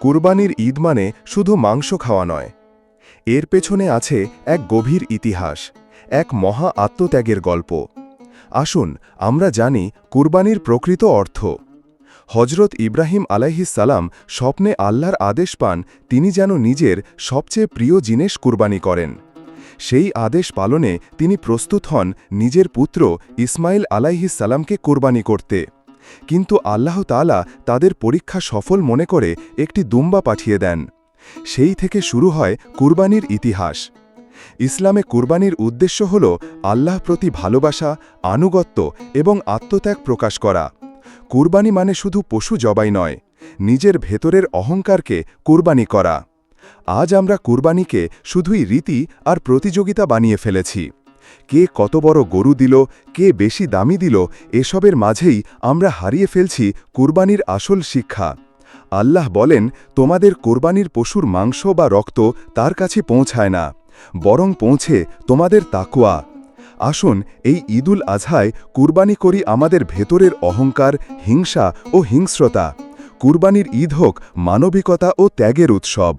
কুরবানির ঈদ মানে শুধু মাংস খাওয়া নয়। এর পেছনে আছে এক গভীর ইতিহাস, এক মহা আত্মত্যাগের গল্প। আসুন, আমরা জানি কুরবানির প্রকৃত অর্থ। হজরত ইব্রাহিম আলাইহিসালাম স্বপ্নে আল্লাহর আদেশ পান তিনি যেন নিজের সবচেয়ে প্রিয় জিনিস কুরবানি করেন। সেই আদেশ পালনে তিনি প্রস্তুত হন নিজের পুত্র ইসমাইল আলাইহিসালামকে কোরবানি করতে। কিন্তু আল্লাহ তাআলা তাদের পরীক্ষা সফল মনে করে একটি দুম্বা পাঠিয়ে দেন। সেই থেকে শুরু হয় কুরবানির ইতিহাস। ইসলামে কুরবানির উদ্দেশ্য হল আল্লাহ প্রতি ভালোবাসা, আনুগত্য এবং আত্মত্যাগ প্রকাশ করা। কুরবানি মানে শুধু পশু জবাই নয়, নিজের ভেতরের অহংকারকে কুরবানি করা। আজ আমরা কুরবানিকে শুধুই রীতি আর প্রতিযোগিতা বানিয়ে ফেলেছি। কে কত বড় গরু দিল, কে বেশি দামি দিল, এসবের মাঝেই আমরা হারিয়ে ফেলছি কুরবানির আসল শিক্ষা। আল্লাহ বলেন, তোমাদের কোরবানির পশুর মাংস বা রক্ত তার কাছে পৌঁছায় না, বরং পৌঁছে তোমাদের তাকুয়া আসুন, এই ঈদুল আজহায় কুরবানি করি আমাদের ভেতরের অহংকার, হিংসা ও হিংস্রতা। কুরবানির ঈদ হোক মানবিকতা ও ত্যাগের উৎসব।